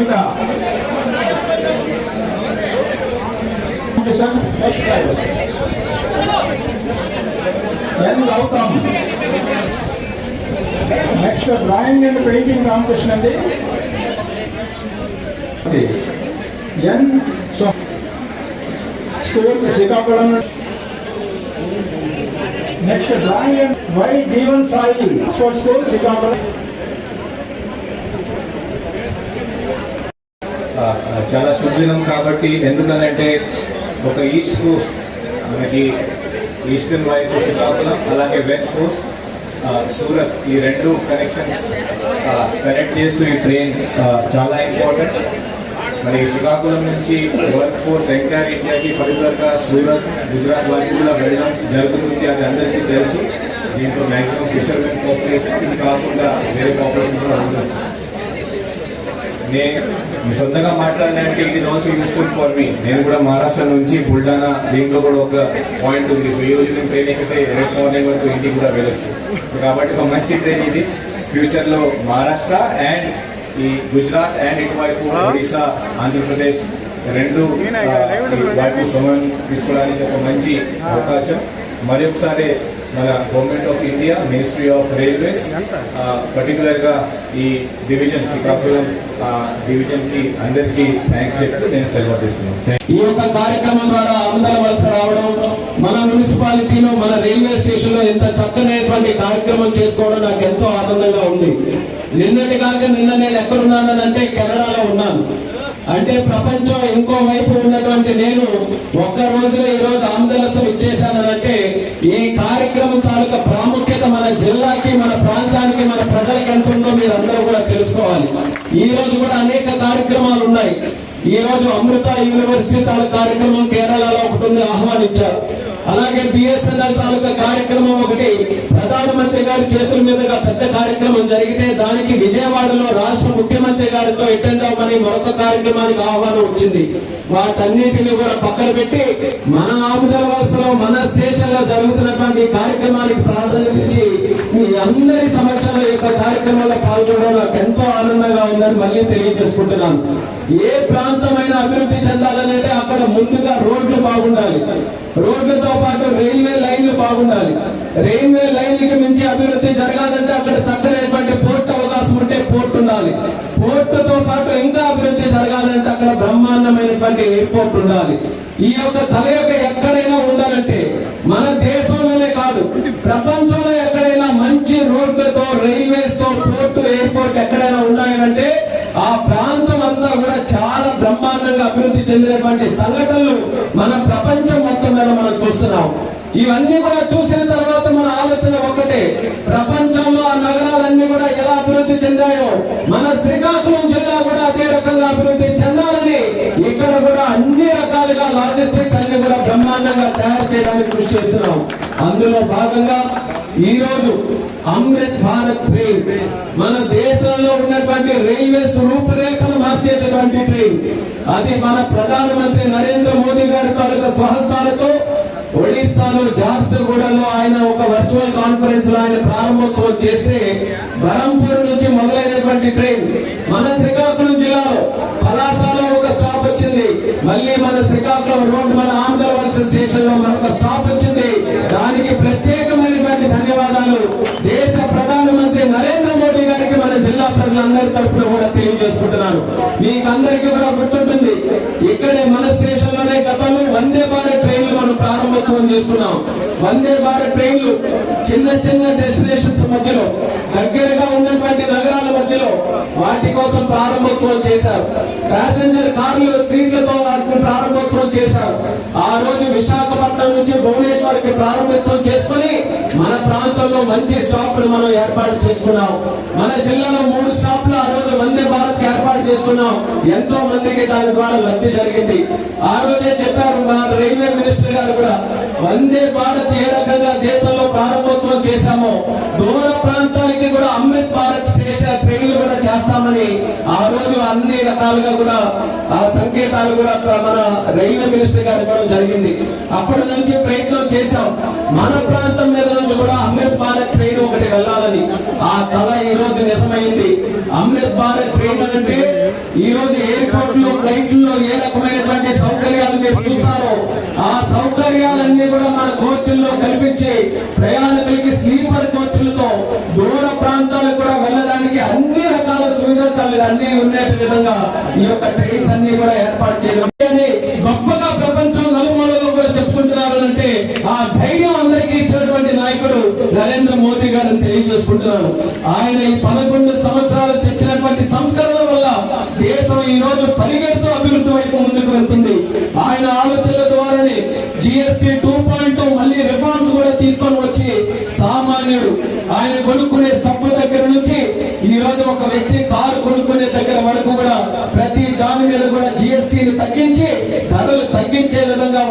బయట ఎందు అవుతాం next drawing and painting competition అండి ఎన్ so school Srikakulam next drawing and Y Jeevan Sai school Srikakulam చాలా శుభదినం కాబట్టి ఎందుకనంటే ఒక ఈస్ట్ కోస్ట్ మనకి ఈస్టర్న్ వైపు శ్రీకాకుళం అలాగే వెస్ట్ కోస్ట్ సూరత్ ఈ రెండు కనెక్షన్స్ కనెక్ట్ చేస్తూ ఈ ట్రైన్ చాలా ఇంపార్టెంట్ మరి శ్రీకాకుళం నుంచి వర్క్ ఫోర్స్ ఎంటైర్ ఇండియాకి పర్టికులర్గా సూరత్ గుజరాత్ వైపు కూడా వెళ్ళడం జరుగుతుంది అది అందరికీ తెలుసు. దీంట్లో మ్యాక్సిమం ఫిషర్మెన్ పాపులేషన్ ఇది కాకుండా వేరే పాపులేషన్ కూడా ఉండొచ్చు. నేను సొంతంగా మాట్లాడడానికి it is also useful for me నేను కూడా మహారాష్ట్ర నుంచి బుల్డానా దీంట్లో కూడా ఒక పాయింట్ ఉంది. సో ఈ రోజు నేను ట్రైన్ ఎక్కితే రేపు మార్నింగ్ వరకు ఇంటికి కూడా వెళ్ళొచ్చు. సో కాబట్టి ఒక మంచి ట్రైన్ ఇది. ఫ్యూచర్లో మహారాష్ట్ర అండ్ ఈ గుజరాత్ అండ్ ఇటువైపు ఒడిశా ఆంధ్రప్రదేశ్ రెండు వైపు సమయం తీసుకోవడానికి ఒక మంచి అవకాశం. మరొకసారి మన government of India ministry of railways పర్టికులర్గా ఈ డివిజన్ శ్రీకాకుళం డివిజన్కి అందరికీ థ్యాంక్స్ చెప్తూ నేను సెలవు తీసుకున్నాను ఈ యొక్క కార్యక్రమం ద్వారా ఆంధ్ర వలస రావడం మన మున్సిపాలిటీలో మన రైల్వే స్టేషన్లో ఎంత చక్కనైనటువంటి కార్యక్రమం చేసుకోవడం నాకు ఎంతో ఆనందంగా ఉంది. నిన్నటి కాక నిన్న నేను ఎక్కడున్నానంటే కెనడాలో ఉన్నాను. అంటే ప్రపంచం ఇంకో వైపు ఉన్నటువంటి నేను ఒక్క రోజులో ఈ రోజు ఆందోళన ఇచ్చేసానంటే ఈ కార్యక్రమం తాలూకా ప్రాముఖ్యత మన జిల్లాకి మన ప్రాంతానికి మన ప్రజలకు ఎంత ఉందో మీరు అందరూ కూడా తెలుసుకోవాలి. ఈ రోజు కూడా అనేక కార్యక్రమాలు ఉన్నాయి. ఈ రోజు అమృత యూనివర్సిటీ తాలూకా కార్యక్రమం కేరళలో ఒకటి ఉంది ఆహ్వానించారు. అలాగే బిఎస్ఎన్ఎల్ తాలూకా కార్యక్రమం ఒకటి ప్రధానమంత్రి గారి చేతుల మీదుగా పెద్ద కార్యక్రమం జరిగితే దానికి విజయవాడలో రాష్ట్ర ముఖ్యమంత్రి గారితో అటెండ్ అవ్వమని మరొక కార్యక్రమానికి ఆహ్వానం వచ్చింది. వాటన్నిటిని కూడా పక్కన పెట్టి మన ఆముదల వలసలో మన స్టేషన్లో జరుగుతున్నటువంటి కార్యక్రమానికి ప్రాధాన్యత ఇచ్చి మీ అందరి సమక్షంలో యొక్క కార్యక్రమంలో పాల్గొనడం నాకు ఎంతో ఆనందంగా ఉందని మళ్ళీ తెలియజేసుకుంటున్నాను ఏ ప్రాంతమైన అభివృద్ధి చెందాలనంటే అక్కడ ముందుగా రోడ్లు బాగుండాలి. రోడ్లతో పాటు రైల్వే లైన్లు బాగుండాలి. రైల్వే లైన్లకి మించి అభివృద్ధి జరగాలంటే అక్కడ చక్కనైనటువంటి పోర్ట్ అవకాశం ఉంటే పోర్ట్ ఉండాలి. పోర్టుతో పాటు ఇంకా అభివృద్ధి బ్రహ్మాండమైనటువంటి ఎయిర్పోర్ట్ ఉండాలి. ఈ యొక్క కలయిక ఎక్కడైనా ఉండాలంటే మన దేశంలోనే కాదు ప్రపంచంలో ఎక్కడైనా మంచి రోడ్లతో రైల్వేస్తో పోర్టు ఎయిర్పోర్ట్ ఎక్కడైనా ఉన్నాయనంటే ఆ ప్రాంతం అంతా కూడా చాలా బ్రహ్మాండంగా అభివృద్ధి చెందినటువంటి సంఘటనలు మన ప్రపంచం మొత్తం మీద మనం చూస్తున్నాం. ఇవన్నీ కూడా లాజిస్టిక్స్ అన్ని కూడా బ్రహ్మాండంగా తయారు చేయడానికి కృషి చేస్తున్నాం. అందులో భాగంగా ఈ రోజు అమృత్ భారత్ ట్రైన్. మన దేశంలో ఉన్నటువంటి రైల్వేస్ రూపురేఖలు మార్చేటటువంటి ట్రైన్. అది మన ప్రధానమంత్రి నరేంద్ర మోదీ గారి తాలూకా స్వహస్తాలతో ఒడిస్సాలో జార్సుగూడలో ఆయన ఒక వర్చువల్ కాన్ఫరెన్స్లో ఆయన ప్రారంభోత్సవం చేస్తే బరంపూర్ నుంచి మొదలైనటువంటి ట్రైన్ మన శ్రీకాకుళం జిల్లాలో పలాసలో ఒక స్టాప్ వచ్చింది. మళ్ళీ మన స్టేషన్ మరొక స్టాప్ వచ్చింది. దానికి ప్రత్యేకమైనటువంటి ధన్యవాదాలు. దేశ ప్రధానమంత్రి నరేంద్ర మోడీ గారికి మన జిల్లా ప్రజలందరి తరఫున కూడా తెలియజేసుకుంటున్నాను. మీకు అందరికీ కూడా గుర్తుంటుంది ఇక్కడే మన స్టేషన్లోనే గతంలో వందే భారత్ ట్రైన్లు మనం ప్రారంభోత్సవం చేసుకున్నాం. వందే భారత్ ట్రైన్లు చిన్న చిన్న డెస్టినేషన్స్ మధ్యలో దగ్గరగా ఉన్నటువంటి నగరాల మధ్యలో వాటి కోసం ప్రారంభోత్సవం చేశారు. ప్యాసింజర్ కార్లు స్టాప్లు మనం ఏర్పాటు చేసుకున్నాం మన జిల్లాలో మూడు స్టాప్లు చేసుకున్నాం ఎంతో మందికి దాని ద్వారా లబ్ధి జరిగింది. ఆ రోజే చెప్పారు మా రైల్వే మినిస్టర్ గారు కూడా వందే భారత్ ఏ రకంగా దేశంలో ప్రారంభోత్సవం చేశామో దూర ప్రాంతానికి కూడా అమృత్ భారత్ స్టేషన్ ట్రైన్లు కూడా చేస్తామని ఆ రోజు అన్ని రకాలుగా కూడా ఆ సంకేతాలు కూడా మన రైల్వే మినిస్టర్ గారు ఇవ్వడం జరిగింది. అప్పటి నుంచి ప్రయత్నం చేశాం. మన ప్రాంతం మీద నుంచి కూడా అమృత్ భారత్ ట్రైన్ ఒకటి వెళ్ళాలని. ఆ కళ ఈ రోజు నిజమైంది. అమృత్ భారత్ ట్రైన్ అంటే ఈ రోజు ఎయిర్పోర్ట్లో ఫ్లైట్లో ఏ రకమైనటువంటి సౌకర్యాలు మీరు చూసారో ఆ సౌకర్యాలన్నీ కూడా మన కోచ్ల్లో కల్పించి ప్రయాణికులకి స్లీపర్ కోచ్లతో దూర ప్రాంతాలకు కూడా వెళ్ళడానికి అన్ని రకాల సువిధాలు అన్ని ఉండే విధంగా ఈ యొక్క ట్రైన్స్ అన్ని కూడా ఏర్పాటు చేయడం గొప్పగా ప్రపంచం నలుమూలలో కూడా చెప్పుకుంటున్నారు అంటే ఆ ధైర్యం అందరికీ ఇచ్చినటువంటి నాయకుడు నరేంద్ర మోదీ గారిని తెలియజేసుకుంటున్నాను. ఆయన ఈ పదకొండు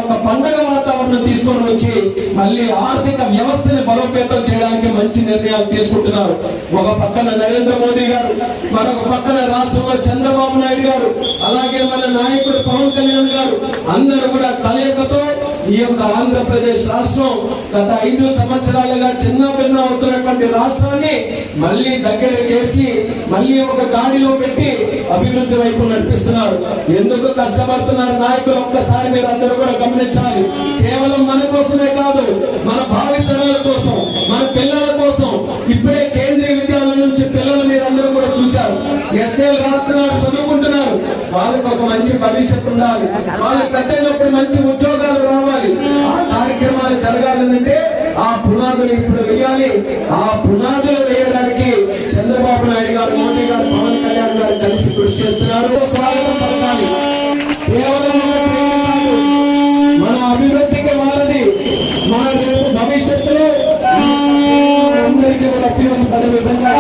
ఒక పండగ వాతావరణం తీసుకొని వచ్చి మళ్ళీ ఆర్థిక వ్యవస్థని బలోపేతం చేయడానికి మంచి నిర్ణయాలు తీసుకుంటున్నారు. ఒక పక్కన నరేంద్ర మోదీ గారు మరొక పక్కన రాష్ట్రంలో చంద్రబాబు నాయుడు గారు అలాగే మన నాయకుడు పవన్ కళ్యాణ్ గారు అందరూ కూడా కలయికతో ఈ యొక్క ఆంధ్రప్రదేశ్ రాష్ట్రం గత ఐదు సంవత్సరాలుగా చిన్న భిన్న అవుతున్నటువంటి రాష్ట్రాన్ని మళ్ళీ దగ్గర చేర్చి మళ్ళీ ఒక గాడిలో పెట్టి అభివృద్ధి వైపు నడిపిస్తున్నారు. ఎందుకు కష్టపడుతున్నారు నాయకులు? ఒక్కసారి మీరు అందరూ కూడా గమనించాలి. కేవలం మన కోసమే కాదు మన భావితరాల కోసం మన పిల్లల కోసం. ఇప్పుడే కేంద్రీయ విద్యాలయం నుంచి పిల్లలు మీరు అందరూ కూడా చూశారు. ఎస్ఏలు రాస్తున్నారు చదువుకుంటున్నారు. వాళ్ళకి ఒక మంచి భవిష్యత్తు ఉండాలి. వాళ్ళు పెద్ద మంచి ఉద్యోగం కార్యక్రమాలు ఆ పునాదులు ఇప్పుడు వేయాలి. ఆ పునాదులు వేయడానికి చంద్రబాబు నాయుడు గారు మోదీ గారు పవన్ కళ్యాణ్ గారు కలిసి కృషి చేస్తున్నారు. స్వాగతం పలకాలి. కేవలం మన అభివృద్ధికి వారది మన భవిష్యత్తులో అందరికీ కూడా ఉపయోగపడే విధంగా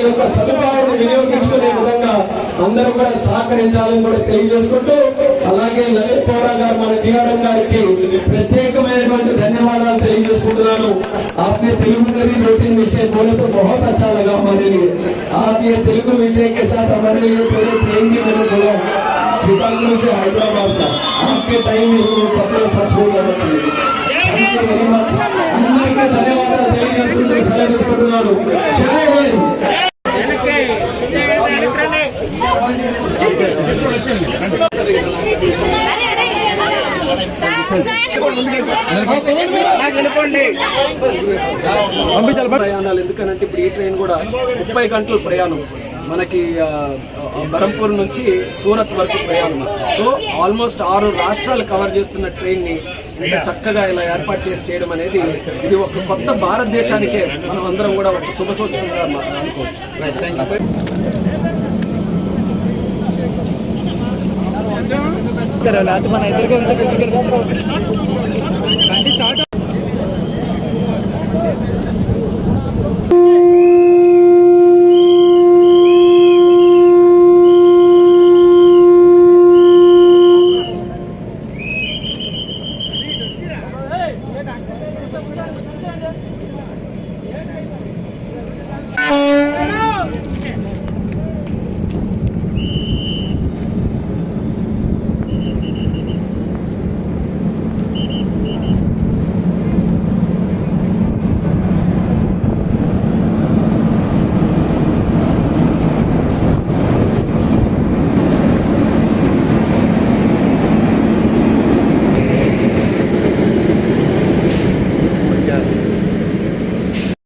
యొక్క సదుపాయాన్ని వినియోగించుకునే విధంగా అందరూ కూడా సహకరించాలని కూడా తెలియజేసుకుంటూ అలాగే లలిత్ పౌరా గారు మన డిఆర్ఎం గారికి ప్రత్యేకమైనటువంటి ధన్యవాదాలు తెలియజేసుకుంటున్నాను आपने तेलुगु में भी दो तीन विषय बोले तो बहुत अच्छा लगा हमारे लिए आप ये तेलुगु विषय के साथ हमारे लिए पूरे ट्रेन भी मैंने बोला श्रीकाकुलम से हैदराबाद का आपके टाइम में ये सपना सच हो जाना चाहिए Thank you very much. అందరికీ ధన్యవాదాలు తెలియజేసుకుంటూ సెలవు తీసుకుంటున్నాను జై హింద్ ప్రయాణాలు ఎందుకనంటే ఇప్పుడు ఈ ట్రైన్ కూడా ముప్పై గంటల ప్రయాణం. మనకి బరంపూర్ నుంచి సూరత్ వరకు ప్రయాణం. సో ఆల్మోస్ట్ ఆరు రాష్ట్రాలు కవర్ చేస్తున్న ట్రైన్ని ఇంత చక్కగా ఇలా ఏర్పాటు చేసి చేయడం అనేది ఇది ఒక కొత్త భారతదేశానికే మనం అందరం కూడా ఒక శుభ సూచకంగా మ- అనుకోవచ్చు మన ఇద్దరికి